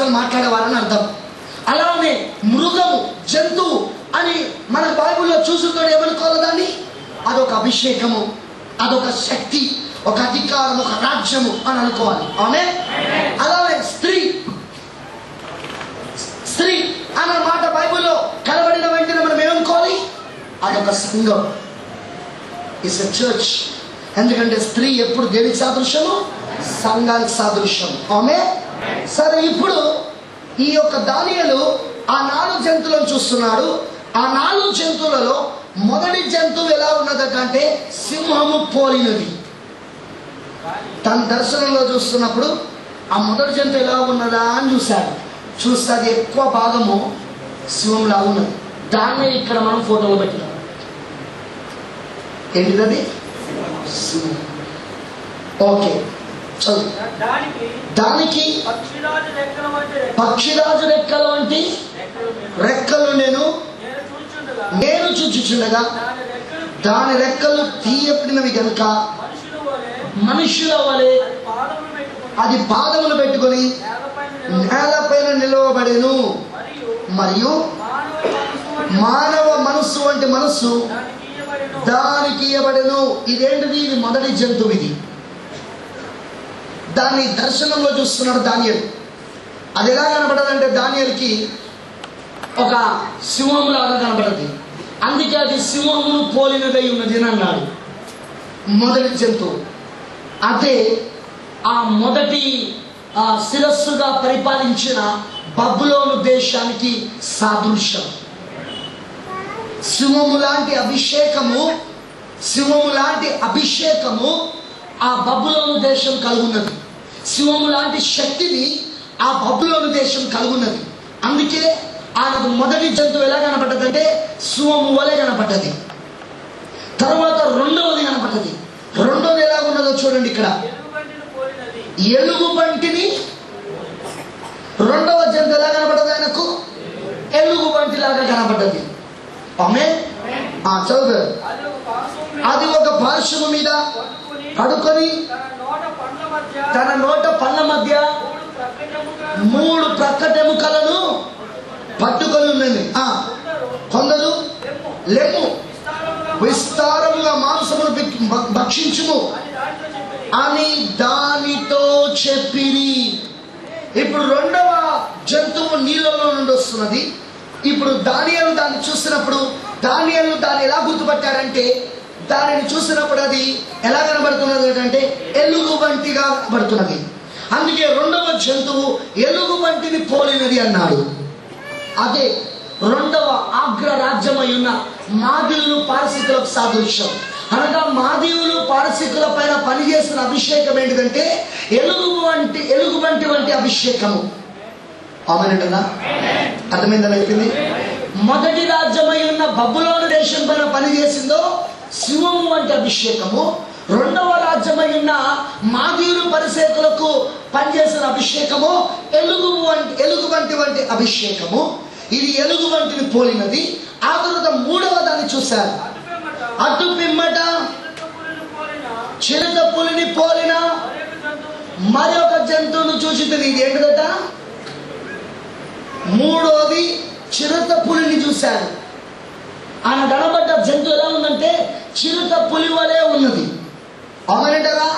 భాషలు మాట్లాడేవారని అర్థం. అలానే మృగము జంతువు అని మన బైబిల్లో చూసుకొని ఏమనుకోవాలి దాన్ని? అదొక అభిషేకము అదొక శక్తి ఒక అధికారం ఒక రాజ్యము అని అనుకోవాలి. ఆమె అలానే స్త్రీ స్త్రీ అన్న మాట బైబుల్లో కనబడిన వెంటనే మనం ఏమనుకోవాలి అదొక సంఘం. ఇస్ ఎ చర్చ్ ఎందుకంటే స్త్రీ ఎప్పుడు దేనికి సాదృశ్యము? సంఘానికి సాదృశ్యం. ఆమె సరే ఇప్పుడు ఈ యొక్క దానియలు ఆ నాలుగు జంతువులను చూస్తున్నాడు. ఆ నాలుగు జంతువులలో మొదటి జంతువు ఎలా ఉన్నదంటే సింహము పోలినది. తన దర్శనంలో చూస్తున్నప్పుడు ఆ మొదటి జంతువు ఎలా ఉన్నదా అని చూశాడు. చూస్తే అది ఎక్కువ భాగము సింహంలా ఉన్నది. దాన్నే ఇక్కడ మనం ఫోటోలు పెట్టినాం. ఏంటిది సింహం. ఓకే. చదువు. దానికి పక్షిరాజు రెక్కల వంటి రెక్కలు వంటి రెక్కలు నేను నేను చూచుండగా చూచుచుండగా దాని రెక్కలు తీయబడినవి కనుక మనుషుల వలె అది పాదములు పెట్టుకొని నేలపైన నిలవబడేను. మరియు మానవ మనస్సు వంటి మనస్సు దానికి ఇయ్యబడెను. ఇదేంటిది? ఇది మొదటి జంతువు ఇది. దాన్ని దర్శనంలో చూస్తున్నాడు దానియలు. అది ఎలా కనబడదంటే దానియలకి ఒక సింహములాగా కనబడది. అందుకే అది సింహమును పోలినదై ఉన్నది అని అన్నాడు. మొదటి జంతువు అదే ఆ మొదటి ఆ శిరస్సుగా పరిపాలించిన బబులోను దేశానికి సాదృశ్యం. సింహము లాంటి అభిషేకము సింహము లాంటి అభిషేకము ఆ బబులోను దేశం కలుగున్నది. సింహము లాంటి శక్తిని ఆ బబులోను దేశం కలుగున్నది. అందుకే ఆయనకు మొదటి జంతువు ఎలా కనపడ్డదంటే సింహము వలె కనపడ్డది. తర్వాత రెండవది కనపడ్డది. రెండవది ఎలా ఉన్నదో చూడండి ఇక్కడ. ఎలుగుబంటిని రెండవ జంతు ఎలా కనపడ్డది ఆయనకు? ఎలుగు బంటి లాగా కనపడ్డది. ఆమె ఆ చదువు అది ఒక పార్శ్వము మీద పడుకొని తన నోట పళ్ళ మధ్య మూడు ప్రక్కటెముకలను పట్టుకొని ఉన్నది. ఆ కొందరు లెమ్ము విస్తారముగా మాంసమును భక్షించుము అని దానితో చెప్పిరి. ఇప్పుడు రెండవ జంతువు నీళ్ళలో నుండి వస్తున్నది. ఇప్పుడు దానియలు దాన్ని చూసినప్పుడు దానియలు దాన్ని ఎలా గుర్తుపట్టారంటే దానిని చూసినప్పుడు అది ఎలా కనబడుతున్నది అంటే ఎలుగు వంటిగా పడుతున్నది అందుకే రెండవ జంతువు ఎలుగు వంటిని పోలినది అన్నాడు. అదే రెండవ ఆగ్ర రాజ్యమై ఉన్న మాదివులు పారసికులకు సాదృశ్యం. అనగా మాదివులు పారసికుల పైన పనిచేసిన అభిషేకం ఏంటిదంటే ఎలుగు వంటి ఎలుగు వంటి వంటి అభిషేకము. ఆమెనంటనా అర్థమైందని అయిపోయింది మొదటి రాజ్యమై ఉన్న బబులోను దేశం పైన పనిచేసిందో శివము వంటి అభిషేకము. రెండవ రాజ్యమై ఉన్న మాదీయులు పనిచేసిన అభిషేకము. ఎలుగు వంటి ఎలుగు వంటి వంటి అభిషేకము. ఇది ఎలుగు వంటిని పోలినది ఆ తర్వాత మూడవ దాన్ని చూశారు. అటు పిమ్మట చిరుత పులిని పోలిన మరొక జంతువును మరి ఒక జంతువును చూసి ఇది ఏంటిదట? మూడోది చిరుత పులిని చూశారు. ఆయన దడబడ్డ జంతువు ఎలా ఉందంటే చిరుత పులివలే ఉన్నది. అవునంటారా?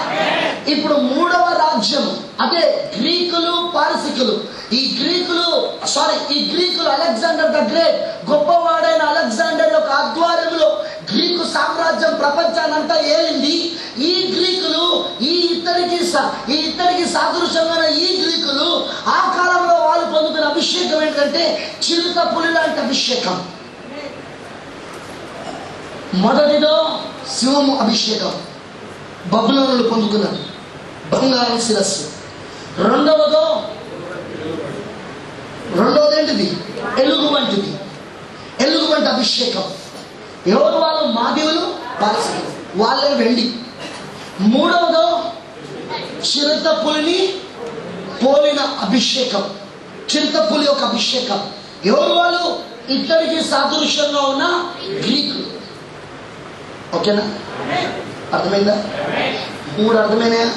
ఇప్పుడు మూడవ రాజ్యం అదే గ్రీకులు పారసికులు. ఈ గ్రీకులు సారీ ఈ గ్రీకులు అలెగ్జాండర్ ద గ్రేట్ గొప్పవాడైన అలెగ్జాండర్ యొక్క ఆధ్వర్యంలో గ్రీకు సామ్రాజ్యం ప్రపంచానంతా ఏలింది. ఈ గ్రీకులు ఈ ఇద్దరికి స- ఈ ఇద్దరికి సాదృశ్యమైన ఈ గ్రీకులు ఆ కాలంలో వాళ్ళు పొందుకున్న అభిషేకం ఏంటంటే చిరుత పులి లాంటి అభిషేకం. మొదటిదో శివము అభిషేకం. బబులను పొందుకున్నాడు బంగారం శిరస్సు. రెండవదో రెండవది ఏంటిది? ఎలుగు వంటిది. ఎలుగు వంటి అభిషేకం. ఎవరు వాళ్ళు? మాదివులు పాలసీలు వాళ్ళే వెండి. మూడవదో చిరుతపులిని పోలిన అభిషేకం. చిరుతపులి యొక్క అభిషేకం. ఎవరు వాళ్ళు? ఇద్దరికి సాదృశ్యంగా ఉన్న గ్రీకులు. ఓకేనా? అర్థమైందా? మూడు అర్థమైనాయా?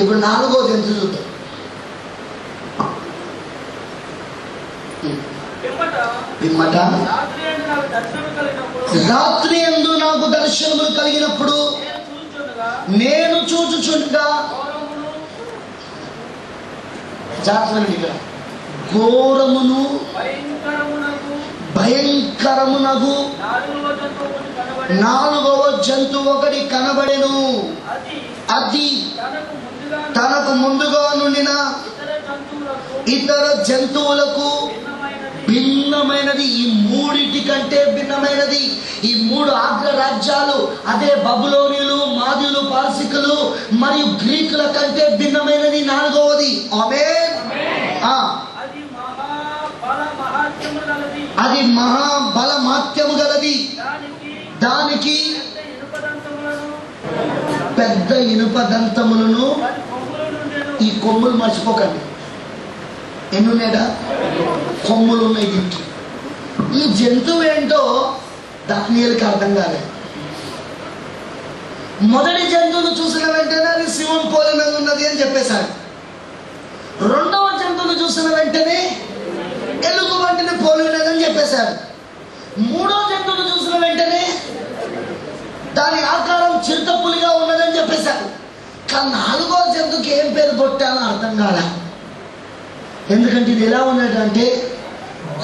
ఇప్పుడు నాలుగో జంతు చూద్దాం. పిమ్మట రాత్రి ఎందు నాకు దర్శనములు కలిగినప్పుడు నేను చూచుండగా నేను చూచుచుండగా ఘోరమును జాగ్రత్త ఇక్కడ. ఘోరమును భయంకరమునగు నాలుగవ జంతువు ఒకటి కనబడెను. అది తనకు ముందుగా నుండిన ఇతర జంతువులకు భిన్నమైనది. ఈ మూడిటి కంటే భిన్నమైనది. ఈ మూడు ఆగ్ర రాజ్యాలు అదే బబులోనిలు మాదిలు పార్సికులు మరియు గ్రీకుల కంటే భిన్నమైనది నాలుగవది. అది మహా బల మహాత్మ్యము గలది. దానికి పెద్ద ఇనుప దంతములను ఈ కొమ్ములు మర్చిపోకండి. ఎన్నున్నాడా కొమ్ములు ఉన్నాయి దీనికి. ఈ జంతువు ఏంటో దానియలకి అర్థం కాలేదు మొదటి జంతువును చూసిన వెంటనే అది శివం పోలిన ఉన్నది అని చెప్పేశాడు. రెండవ జంతువును చూసిన వెంటనే ఎలుగు వంటిని పోలినదని చెప్పేశాడు. మూడో జంతువును చూసిన దాని ఆకారం చిరుతపులిగా ఉన్నదని చెప్పేశారు. కానీ నాలుగో జంతువుకి ఏం పేరు కొట్టానో అర్థం కాల? ఎందుకంటే ఇది ఎలా ఉన్నదంటే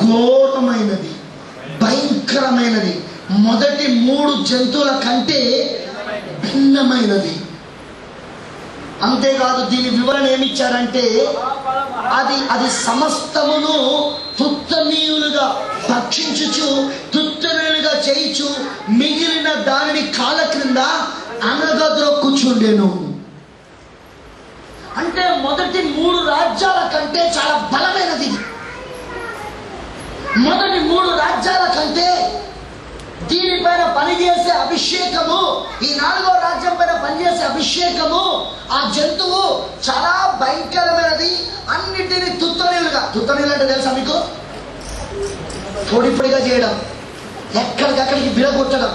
ఘోరమైనది భయంకరమైనది. మొదటి మూడు జంతువుల కంటే భిన్నమైనది. అంతేకాదు దీని వివరణ ఏమిచ్చారంటే అది అది సమస్తమును తుత్తనీయులుగా భక్షించుచు తుత్తనీయులుగా చేయించు మిగిలిన దానిని కాల క్రింద అనగద్రొక్కుచుండెను అంటే మొదటి మూడు రాజ్యాల కంటే చాలా బలమైనది. మొదటి మూడు రాజ్యాల కంటే దీనిపైన పనిచేసే అభిషేకము ఈ నాలుగో రాజ్యం పైన పనిచేసే అభిషేకము ఆ జంతువు చాలా భయంకరమైనది. అన్నిటిని తుత్తనీలుగా. తుత్తనీలు అంటే తెలుసా మీకు? పొడి పొడిగా చేయడం. ఎక్కడికక్కడికి విరగొట్టడం.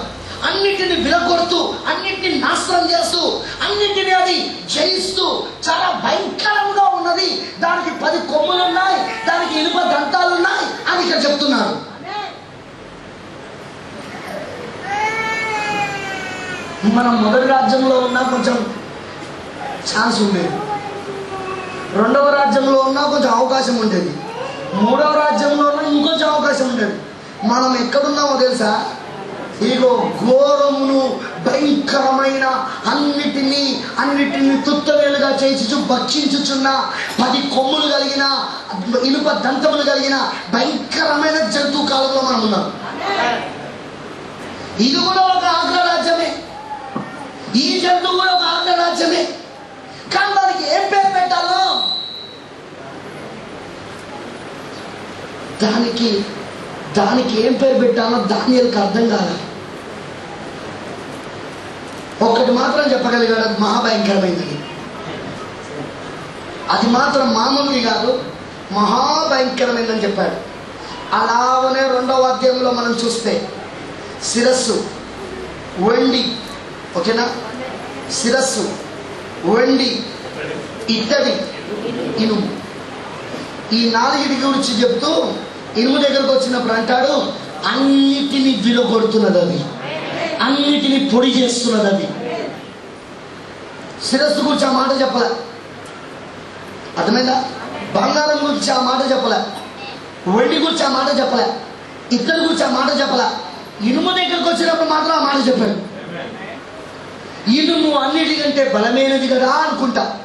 అన్నిటిని విరగొడుతూ అన్నిటిని నాశనం చేస్తూ అన్నిటిని అది జయిస్తూ చాలా భయంకరంగా ఉన్నది. దానికి పది కొమ్ములు ఉన్నాయి దానికి ఇనుప దంతాలు ఉన్నాయి అని ఇక్కడ చెప్తున్నారు. మనం మొదటి రాజ్యంలో ఉన్నా కొంచెం ఛాన్స్ ఉండేది. రెండవ రాజ్యంలో ఉన్నా కొంచెం అవకాశం ఉండేది. మూడవ రాజ్యంలో ఉన్నా ఇంకొంచెం అవకాశం ఉండేది. మనం ఎక్కడున్నామో తెలుసా? ఇగో ఘోరమును భయంకరమైన అన్నిటినీ అన్నిటిని తుత్తవేలుగా చేసి భక్షించుచున్న పది కొమ్ములు కలిగిన ఇనుప దంతములు కలిగిన భయంకరమైన జంతువు కాలంలో మనం ఉన్నాం. ఇది కూడా ఒక ఆగ్రరాజ్యమే ఈ జంతువు కూడా ఒక ఆగ్రరాజ్యమే కానీ దానికి ఏం పేరు పెట్టాలో? దానికి దానికి ఏం పేరు పెట్టాలో దానియలకు అర్థం కాదు. ఒక్కటి మాత్రం చెప్పగలిగాడు అది మహాభయంకరమైనది. అది మాత్రం మామూలుది కాదు మహాభయంకరమైందని చెప్పాడు. అలానే రెండవ అధ్యాయంలో మనం చూస్తే శిరస్సు వెండి ఓకేనా? శిరస్సు వెండి ఇత్తడి ఇనుము. ఈ నాలుగిటి గురించి చెప్తూ ఇనుము దగ్గరకు వచ్చినప్పుడు అంటాడు అన్నిటిని విడగొడుతున్నది అది. అన్నిటిని పొడి చేస్తున్నది అది. శిరస్సు గురించి ఆ మాట చెప్పలే. అర్థమైందా? బంగారం గురించి ఆ మాట చెప్పలే. వెండి గురించి ఆ మాట చెప్పలే. ఇద్దరు గురించి ఆ మాట చెప్పలే. ఇనుము దగ్గరకు వచ్చినప్పుడు మాత్రం ఆ మాట చెప్పాడు. ఇనుము అన్నిటికంటే బలమైనది కదా అనుకుంటా.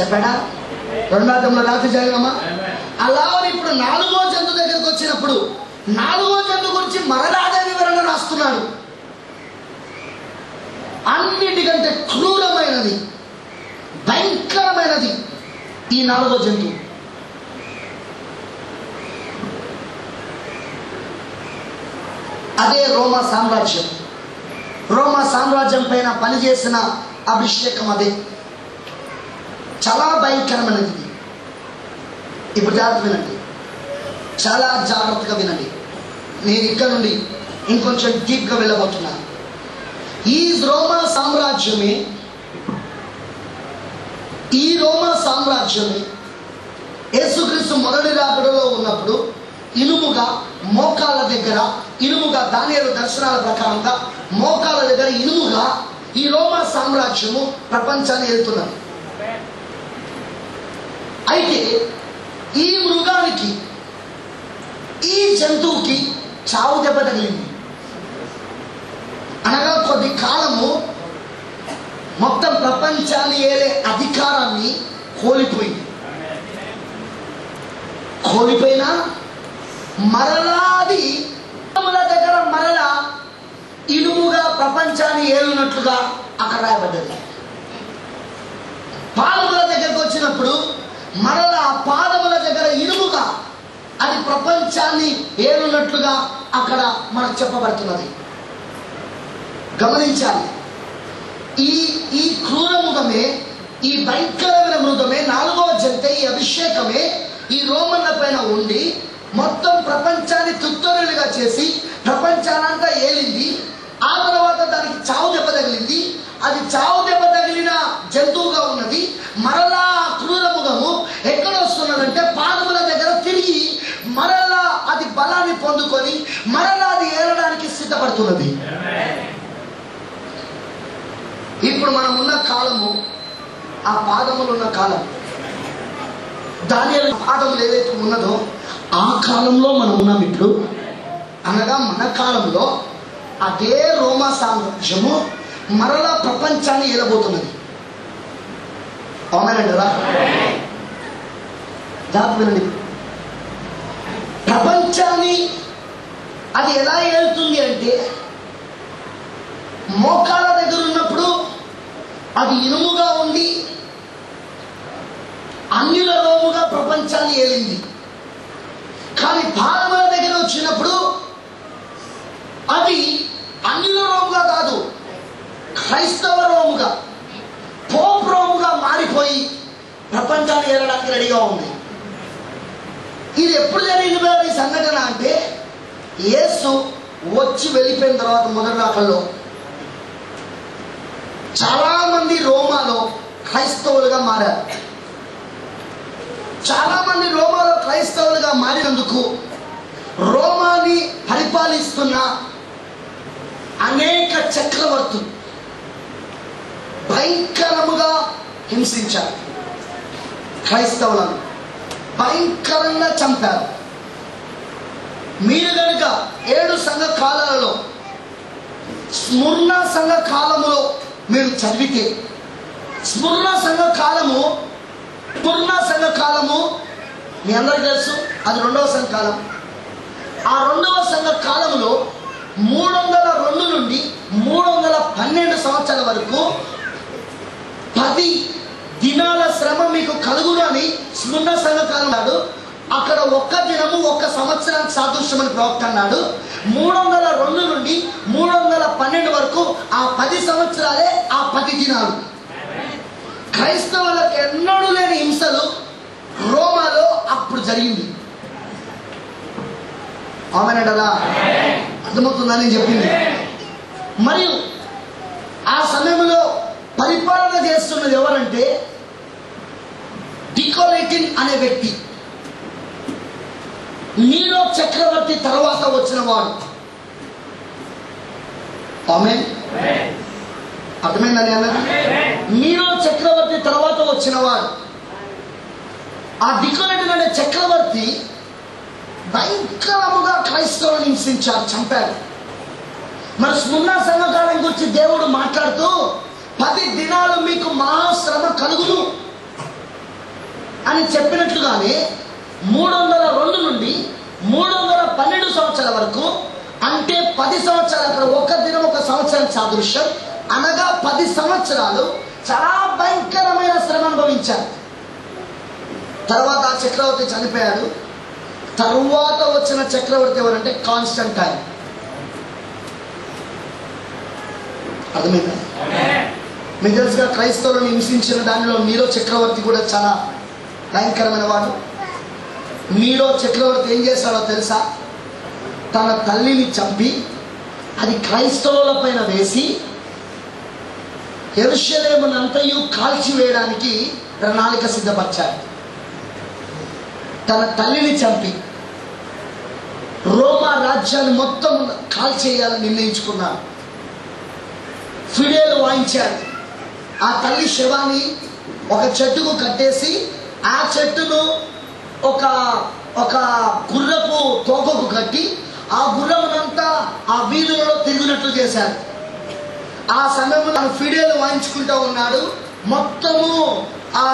చెప్పాడా? రెండాతంలో రాత్రి జరిగినమ్మా అలా ఇప్పుడు నాలుగో జంతు దగ్గరకు వచ్చినప్పుడు నాలుగో జంతు గురించి మరలాదే వివరణ రాస్తున్నాడు. అన్నిటికంటే క్రూరమైనది భయంకరమైనది ఈ నాలుగో జంతువు అదే రోమా సామ్రాజ్యం. రోమా సామ్రాజ్యం పైన పనిచేసిన అభిషేకం అదే. చాలా భయంకరమైనది. ఇప్పుడు జాగ్రత్త వినండి. చాలా జాగ్రత్తగా వినండి. నేను ఇక్కడ నుండి ఇంకొంచెం డీప్గా వెళ్ళబోతున్నాను. ఈ రోమా సామ్రాజ్యమే ఈ రోమా సామ్రాజ్యమే యేసుక్రీస్తు మొదటి రాకడలో ఉన్నప్పుడు ఇనుముగా మోకాల దగ్గర ఇనుముగా దానియాల దర్శనాల ప్రకారంగా మోకాల దగ్గర ఇనుముగా ఈ రోమా సామ్రాజ్యము ప్రపంచాన్ని వెళ్తున్నది అయితే ఈ మృగానికి ఈ జంతువుకి చావు దెబ్బ తగిలింది. అనగా కొద్ది కాలము మొత్తం ప్రపంచాన్ని ఏలే అధికారాన్ని కోల్పోయింది. కోల్పోయినా మరలాది దగ్గర మరల ఇనుముగా ప్రపంచాన్ని ఏలునట్లుగా అక్కడ రాయబడ్డది. పాలకుల దగ్గరకు వచ్చినప్పుడు మరల పాదముల దగ్గర ఇనుముగా అది ప్రపంచాన్ని ఏలునట్లుగా అక్కడ మనకు చెప్పబడుతున్నది. గమనించాలి. ఈ ఈ క్రూర మృగమే ఈ భయంకరమైన మృగమే నాలుగవ జంతే ఈ అభిషేకమే ఈ రోమన్ల పైన ఉండి మొత్తం ప్రపంచాన్ని తుత్తరులుగా చేసి ప్రపంచానంతా ఏలింది. ఆ తర్వాత దానికి చావు దెబ్బ తగిలింది. అది చావు దెబ్బ తగిలిన జంతువుగా ఉన్నది. మరలా ఆ క్రూర మృగము ఎక్కడ వస్తున్నదంటే పాదముల దగ్గర తిరిగి మరలా అది బలాన్ని పొందుకొని మరలాది ఏలడానికి సిద్ధపడుతున్నది. ఇప్పుడు మనం ఉన్న కాలము ఆ పాదములు ఉన్న కాలం. దాని పాదములు ఏదైతే ఉన్నదో ఆ కాలంలో మనం ఉన్నాం ఇప్పుడు. అనగా మన కాలంలో అదే రోమా సామ్రాజ్యము మరలా ప్రపంచాన్ని ఏలబోతున్నది. అవునండి కదా? జాగ్రత్త ప్రపంచాన్ని అది ఎలా ఏలుతుంది అంటే మోకాల దగ్గర ఉన్నప్పుడు అది ఇనుముగా ఉండి అన్యుల రోముగా ప్రపంచాన్ని ఏలింది. కానీ పాదముల దగ్గర వచ్చినప్పుడు అది అన్యుల రోముగా కాదు క్రైస్తవ రోముగా పోప్ రోముగా మారిపోయి ప్రపంచాన్ని ఏలడానికి రెడీగా ఉంది. ఇది ఎప్పుడు జరిగింది ఈ సంఘటన అంటే యేసు వచ్చి వెళ్ళిపోయిన తర్వాత మొదటి రాకల్లో చాలా మంది రోమాలో క్రైస్తవులుగా మారారు. చాలా మంది రోమాలో క్రైస్తవులుగా మారినందుకు రోమాని పరిపాలిస్తున్న అనేక చక్రవర్తులు భయంకరముగా హింసించారు. క్రైస్తవులను భయంకరంగా చంపారు. మీరు ఏడు సంఘ కాలాలలో స్మరణ సంఘ కాలములో మీరు చదివితే స్మరణ సంఘ కాలము స్మరణ సంఘ కాలము మీ అందరికీ తెలుసు అది రెండవ సంఘ కాలం ఆ రెండవ సంఘ కాలంలో మూడు వందల రెండు నుండి మూడు వందల పన్నెండు సంవత్సరాల వరకు పది దినాల శ్రమ మీకు కలుగును అని స్మరణ సంఘ కాలం నాడు అక్కడ ఒక్క దినము ఒక్క సంవత్సరానికి సాదృశ్యం అని ప్రవక్త అన్నాడు. మూడు వందల రెండు నుండి మూడు వందల పన్నెండు వరకు ఆ పది సంవత్సరాలే ఆ పది దినాలు. క్రైస్తవులకు ఎన్నడూ లేని హింసలు రోమాలో అప్పుడు జరిగింది. ఆమెనడలా అర్థమవుతుందని చెప్పింది. మరియు ఆ సమయంలో పరిపాలన చేస్తున్నది ఎవరంటే డికోలేటిన్ అనే వ్యక్తి. నీరో చక్రవర్తి తర్వాత వచ్చిన వాడు ఆమె అర్థమైందని అన్నది నీరో చక్రవర్తి తర్వాత వచ్చిన వాడు ఆ దిక్కునటువంటి అనే చక్రవర్తి భయంకరముగా క్రైస్తవులను హింసించారు చంపారు మరి స్మున్నా సంఘకాలం గురించి దేవుడు మాట్లాడుతూ పది దినాలు మీకు మహాశ్రమ కలుగును అని చెప్పినట్లుగానే మూడు వందల రెండు మూడు వందల పన్నెండు సంవత్సరాల వరకు అంటే పది సంవత్సరాలు అక్కడ ఒక దినం ఒక సంవత్సరం సాదృశ్యం. అనగా పది సంవత్సరాలు చాలా భయంకరమైన శ్రమ అనుభవించారు. తర్వాత ఆ చక్రవర్తి చనిపోయాడు. తరువాత వచ్చిన చక్రవర్తి ఎవరంటే కాన్స్టంటైన్. అర్థమైందా? మీకు తెలుసుగా క్రైస్తవులను హింసించిన దానిలో నీరో చక్రవర్తి కూడా చాలా భయంకరమైన వాడు. మీలో చక్రవర్తి ఏం చేశాడో తెలుసా? తన తల్లిని చంపి అది క్రైస్తవుల పైన వేసి ఎరుషలేమునంతయు కాల్చివేయడానికి ప్రణాళిక సిద్ధపరిచాడు. తన తల్లిని చంపి రోమా రాజ్యాన్ని మొత్తం కాల్చేయాలని నిర్ణయించుకున్నారు ఫిడేలు వాయించాడు. ఆ తల్లి శవాన్ని ఒక చెట్టుకు కట్టేసి ఆ చెట్టును ఒక ఒక గుర్రపు తోకకు కట్టి ఆ గుర్రమునంతా ఆ వీధులలో తిరిగినట్లు చేశారు. ఆ సమయంలో తను ఫిడేలు వాయించుకుంటూ ఉన్నాడు. మొత్తము ఆ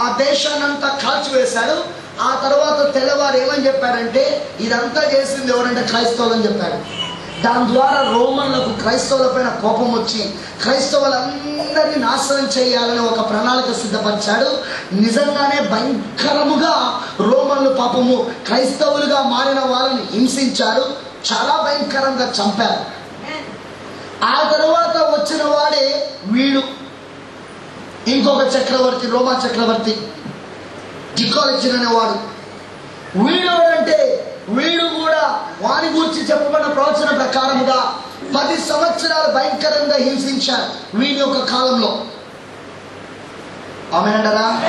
ఆ దేశాన్నంతా కాల్చివేశాడు. ఆ తర్వాత తెల్లవారు ఏమని చెప్పారంటే ఇదంతా చేసింది ఎవరంటే క్రైస్తవులు అని చెప్పాడు. దాని ద్వారా రోమన్లకు క్రైస్తవులపైన కోపం వచ్చి క్రైస్తవులందరినీ నాశనం చేయాలని ఒక ప్రణాళిక సిద్ధపరిచాడు. నిజంగానే భయంకరముగా రోమన్లు పాపము క్రైస్తవులుగా మారిన వాళ్ళని హింసించారు. చాలా భయంకరంగా చంపారు. ఆ తర్వాత వచ్చిన వాడే వీడు. ఇంకొక చక్రవర్తి రోమా చక్రవర్తి టికాలజిన్ అనేవాడు. వీడు అంటే వీడు కూడా వాని గురించి చెప్పబడిన ప్రవచన ప్రకారముగా పది సంవత్సరాలు భయంకరంగా హింసించారు వీడి యొక్క కాలంలో. ఆమెనంటారా?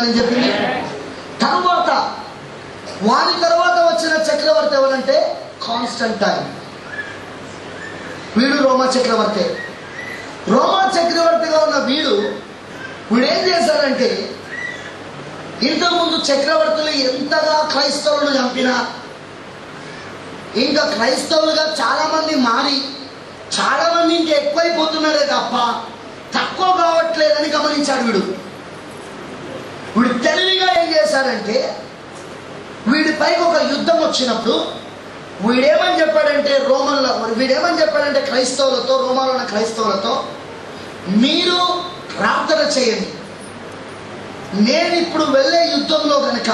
నేను చెప్పింది? తర్వాత వారి తర్వాత వచ్చిన చక్రవర్తి ఎవరంటే? కాన్స్టంటైన్. వీడు రోమా చక్రవర్తి. రోమా చక్రవర్తిగా ఉన్న వీడు వీడు ఏం చేశారంటే ఇంతకుముందు చక్రవర్తులు ఎంతగా క్రైస్తవులను చంపినా ఇంకా క్రైస్తవులుగా చాలామంది మారి చాలామంది ఇంకా ఎక్కువైపోతున్నారే తప్ప తక్కువ కావట్లేదని గమనించాడు వీడు. వీడు తెలివిగా ఏం చేశాడంటే వీడిపైకి ఒక యుద్ధం వచ్చినప్పుడు వీడేమని చెప్పాడంటే రోమన్ల వీడేమని చెప్పాడంటే క్రైస్తవులతో రోమాలో ఉన్న క్రైస్తవులతో మీరు ప్రార్థన చేయండి నేను ఇప్పుడు వెళ్ళే యుద్ధంలో కనుక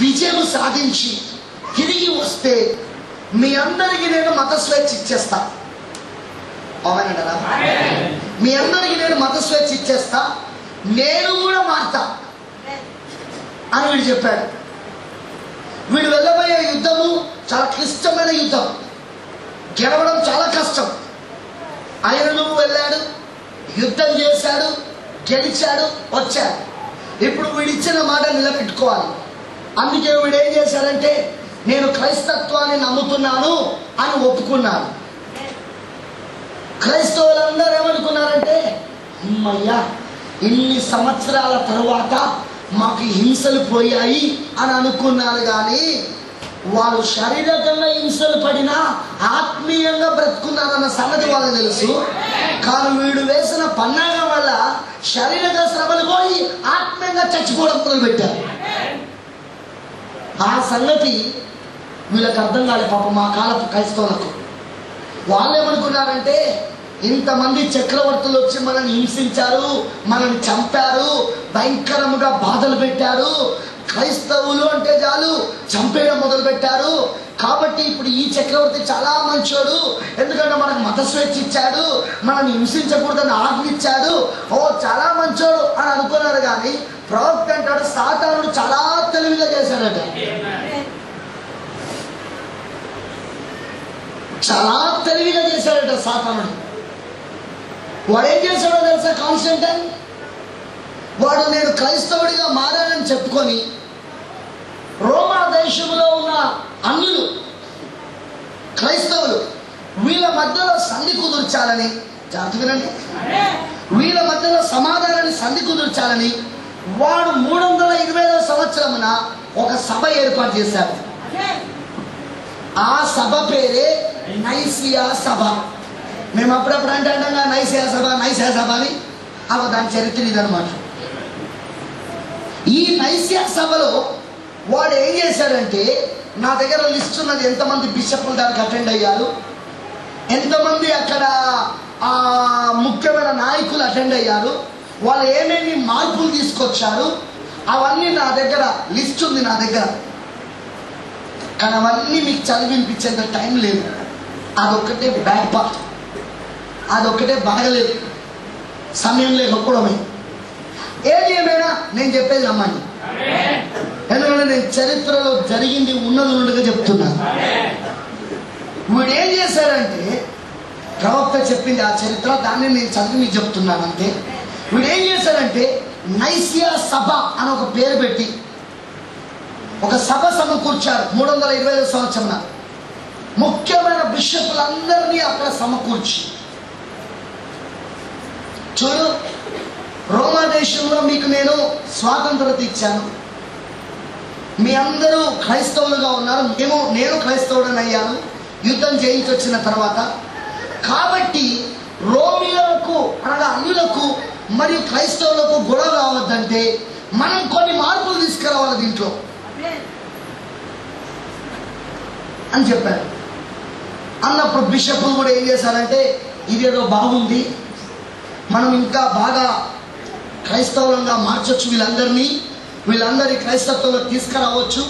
విజయం సాధించి తిరిగి వస్తే మీ అందరికీ నేను మత స్వేచ్ఛ ఇచ్చేస్తా అవునంటారా మీ అందరికీ నేను మత స్వేచ్ఛ ఇచ్చేస్తా. నేను కూడా మారుతా. అని వీడు చెప్పాడు. వీడు వెళ్ళబోయే యుద్ధము చాలా క్లిష్టమైన యుద్ధం. గెలవడం చాలా కష్టం. ఆయన నువ్వు వెళ్ళాడు యుద్ధం చేశాడు గెలిచాడు వచ్చాడు. ఇప్పుడు వీడు ఇచ్చిన మాట నిలబెట్టుకోవాలి. అందుకే వీడు ఏం చేశారంటే నేను క్రైస్తత్వాన్ని నమ్ముతున్నాను అని ఒప్పుకున్నాను క్రైస్తవులందరూ ఏమనుకున్నారంటే అమ్మయ్యా ఇన్ని సంవత్సరాల తరువాత మాకు హింసలు పోయాయి అని అనుకున్నారు కానీ వారు శారీరకంగా హింసలు పడినా ఆత్మీయంగా బ్రతుకున్నారన్న సంగతి వాళ్ళకి తెలుసు. కానీ వీడు వేసిన పన్నాగం వల్ల శారీరక శ్రమలు పోయి ఆత్మీయంగా చచ్చిపోవడం మొదలుపెట్టారు. ఆ సంగతి వీళ్ళకి అర్థం కాలే పాపం మా కాలపు క్రైస్తవులకు. వాళ్ళు ఏమనుకున్నారంటే ఇంతమంది చక్రవర్తులు వచ్చి మనల్ని హింసించారు మనల్ని చంపారు భయంకరముగా బాధలు పెట్టారు క్రైస్తవులు అంటే చాలు చంపేయడం మొదలు పెట్టారు కాబట్టి ఇప్పుడు ఈ చక్రవర్తి చాలా మంచోడు. ఎందుకంటే మనకు మత స్వేచ్ఛ ఇచ్చాడు మనల్ని హింసించకూడదని ఆజ్ఞిచ్చాడు ఓ చాలా మంచోడు అని అనుకున్నారు కానీ ప్రవక్త అంటాడు సాతానుడు చాలా తెలివిగా చేశాడట. చాలా తెలివిగా చేశాడట సాతానుడు. వాడు ఏం చేశాడో తెలుసా కాన్స్టంటైన్ వాడు నేను క్రైస్తవుడిగా మారానని చెప్పుకొని రోమా దేశంలో ఉన్న అన్యులు క్రైస్తవులు వీళ్ళ మధ్యలో సంధి కుదుర్చాలని జాగ్రత్త వినండి. వీళ్ళ మధ్యలో సమాధానాన్ని సంధి కుదుర్చాలని వాడు మూడు వందల ఇరవై సంవత్సరమున ఒక సభ ఏర్పాటు చేశారు. ఆ సభ పేరే నైసియా సభ. మేము అప్పుడప్పుడు అంటే అంటాం నైసియా సభ నైసియా సభ అని. అవ దాని చరిత్ర ఇదనమాట ఈ నైసియా సభలో వాడు ఏం చేశాడంటే నా దగ్గర లిస్ట్ ఉన్నది ఎంతమంది బిషప్లు దానికి అటెండ్ అయ్యారు ఎంతమంది అక్కడ ఆ ముఖ్యమైన నాయకులు అటెండ్ అయ్యారు వాళ్ళు ఏమేమి మార్పులు తీసుకొచ్చారు అవన్నీ నా దగ్గర లిస్ట్ ఉంది నా దగ్గర. కానీ అవన్నీ మీకు చదివినిపించేంత టైం లేదు. అదొక్కటే బ్యాడ్ పార్ట్. అదొక్కటే బాగలేదు. సమయం లేకపోవడమే. ఏది ఏమైనా నేను చెప్పేది నమ్మండి. ఎందుకంటే నేను చరిత్రలో జరిగింది ఉన్నది ఉన్నట్టుగా చెప్తున్నాను వీడు ఏం చేశాడంటే ప్రవక్త చెప్పింది ఆ చరిత్ర దాన్ని నేను చదివి మీకు చెప్తున్నాను అంతే. వీడు ఏం చేశాడంటే నైసియా సభ అని ఒక పేరు పెట్టి ఒక సభ సమకూర్చారు మూడు వందల ఇరవై ఐదు సంవత్సరం ముఖ్యమైన బిషపులందరినీ అక్కడ సమకూర్చి. చూడు రోమా దేశంలో మీకు నేను స్వాతంత్రత ఇచ్చాను మీ అందరూ క్రైస్తవులుగా ఉన్నారు. మేము నేను క్రైస్తవుడని అయ్యాను యుద్ధం చేయించొచ్చిన వచ్చిన తర్వాత. కాబట్టి రోమిలకు అనగా అన్యులకు మరియు క్రైస్తవులకు గొడవ రావద్దంటే మనం కొన్ని మార్పులు తీసుకురావాలి దీంట్లో. అని చెప్పారు. అన్నప్పుడు బిషప్లు కూడా ఏం చేశారంటే ఇదేదో బాగుంది. మనం ఇంకా బాగా క్రైస్తవులంగా మార్చొచ్చు వీళ్ళందరినీ. వీళ్ళందరి క్రైస్తవంలో తీసుకురావచ్చు.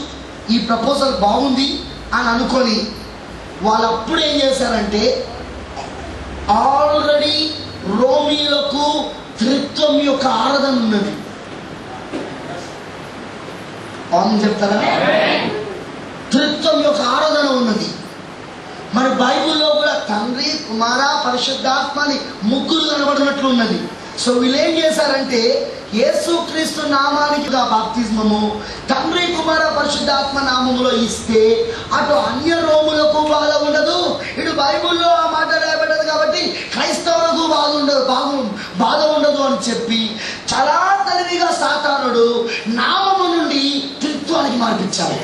ఈ ప్రపోజల్ బాగుంది అని అనుకొని వాళ్ళు అప్పుడు ఏం చేశారంటే ఆల్రెడీ రోమీలకు త్రిత్వం యొక్క ఆరాధన ఉన్నది. అవును చెప్తారా? త్రిత్వం యొక్క ఆరాధన ఉన్నది. మరి బైబిల్లో కూడా తండ్రి కుమార పరిశుద్ధాత్మ అని ముగ్గురు కనబడినట్లు ఉన్నది. సో వీళ్ళు ఏం చేశారంటే యేసుక్రీస్తు నామానికి బాప్తిజమము తండ్రి కుమార పరిశుద్ధాత్మ నామములో ఇస్తే అటు అన్య రోములకు బాధ ఉండదు ఇటు బైబిల్లో ఆ మాట రాయబడ్డదు కాబట్టి క్రైస్తవులకు బాధ ఉండదు బాగు బాధ ఉండదు అని చెప్పి చాలా తెలివిగా సాతానుడు నామము నుండి త్రిత్వానికి మార్పించాలి.